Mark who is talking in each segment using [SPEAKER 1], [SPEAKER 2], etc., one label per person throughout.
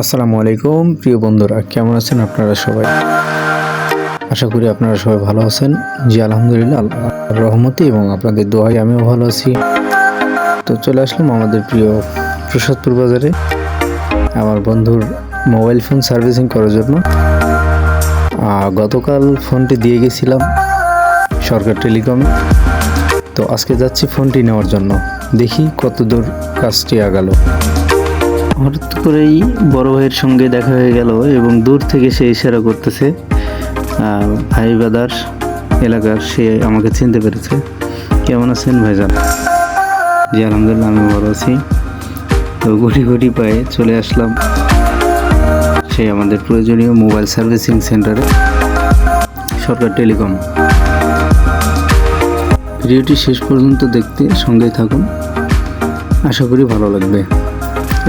[SPEAKER 1] আসসালামু আলাইকুম, প্রিয় বন্ধুরা, কেমন আছেন আপনারা সবাই? আশা করি আপনারা সবাই ভালো আছেন। জি, আলহামদুলিল্লাহ রহমতে এবং আপনাদের দোয়াই আমিও ভালো আছি। তো চলে আসলাম আমাদের প্রিয় প্রসাদপুর বাজারে। আমার বন্ধুর মোবাইল ফোন সার্ভিসিং করার জন্য। গতকাল ফোনটি দিয়ে গেছিলাম সরকার টেলিকমে। তো আজকে যাচ্ছি ফোনটি নেওয়ার জন্য। দেখি কত দূর কাজটি আগালো। হঠাৎ করেই বড় ভাইয়ের সঙ্গে দেখা হয়ে গেল এবং দূর থেকে সে ইশারা করতেছে ভাই বাদার এলাকার সে আমাকে চিনতে পেরেছে। কেমন আছেন ভাইজান? জি, আলহামদুলিল্লাহ আমি ভালো আছি। তো গুটি গুটি পায়ে চলে আসলাম সেই আমাদের প্রয়োজনীয় মোবাইল সার্ভিসিং সেন্টারে, সরকার টেলিকম। ভিডিওটি শেষ পর্যন্ত দেখতে সঙ্গেই থাকুন। আশা করি ভালো লাগবে।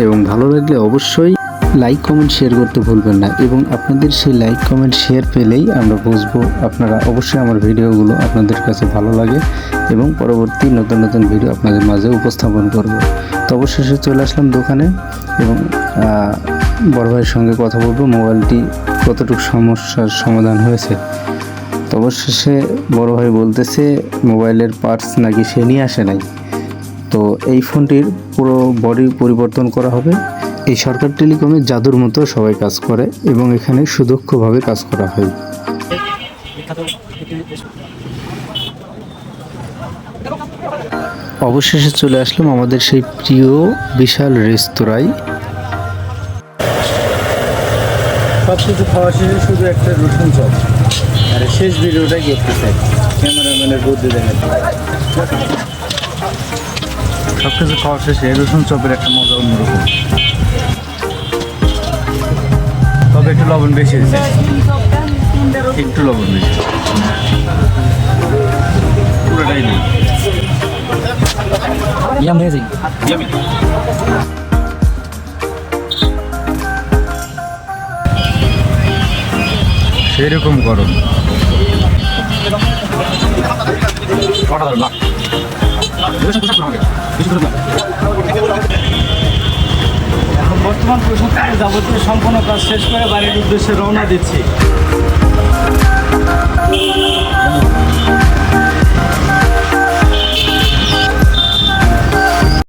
[SPEAKER 1] এবং ভালো লাগলে অবশ্যই লাইক কমেন্ট শেয়ার করতে ভুলবেন না এবং আপনাদের সেই লাইক কমেন্ট শেয়ার পেলেই আমরা বুঝব আপনারা অবশ্যই আমার ভিডিওগুলো আপনাদের কাছে ভালো লাগে এবং পরবর্তী নতুন নতুন ভিডিও আপনাদের মাঝে উপস্থাপন করব। তো অবশেষে চলে আসলাম দোকানে এবং বড় ভাইয়ের সঙ্গে কথা বলব। মোবাইলটি কতটুকু সমস্যার সমাধান হয়েছে? তো অবশেষে বড় ভাই বলতেছে, মোবাইলের পার্টস নাকি সে নিয়ে আসে নাই? তো এই ফোনটির পুরো বডি পরিবর্তন করা হবে। এই সরকার টেলিকমে জাদুর মতো সবাই কাজ করে এবং এখানে সুদক্ষভাবে কাজ করা হয়। অবশেষে চলে আসলাম আমাদের সেই প্রিয় বিশাল রেস্তোরাঁয়।
[SPEAKER 2] সব কিছু খাওয়া শেষে শুধু একটা রসুন চপ। আর শেষ ভিডিওটাই দেখতে চাই। ক্যামেরাম্যানের বুদ্ধি দেখেন সব কিছু খাওয়া শেষে রসুন চপের একটা মজা অন্যরকম। তবে একটু লবণ বেশি হয়েছে একটু লবণ বেশি। পুরোটাই নেই
[SPEAKER 3] amazing.
[SPEAKER 2] সেরকম গরম। এখন বর্তমান প্রশাসনের যাবতীয় সম্পূর্ণ কাজ শেষ করে বাড়ির উদ্দেশ্যে রওনা দিচ্ছি।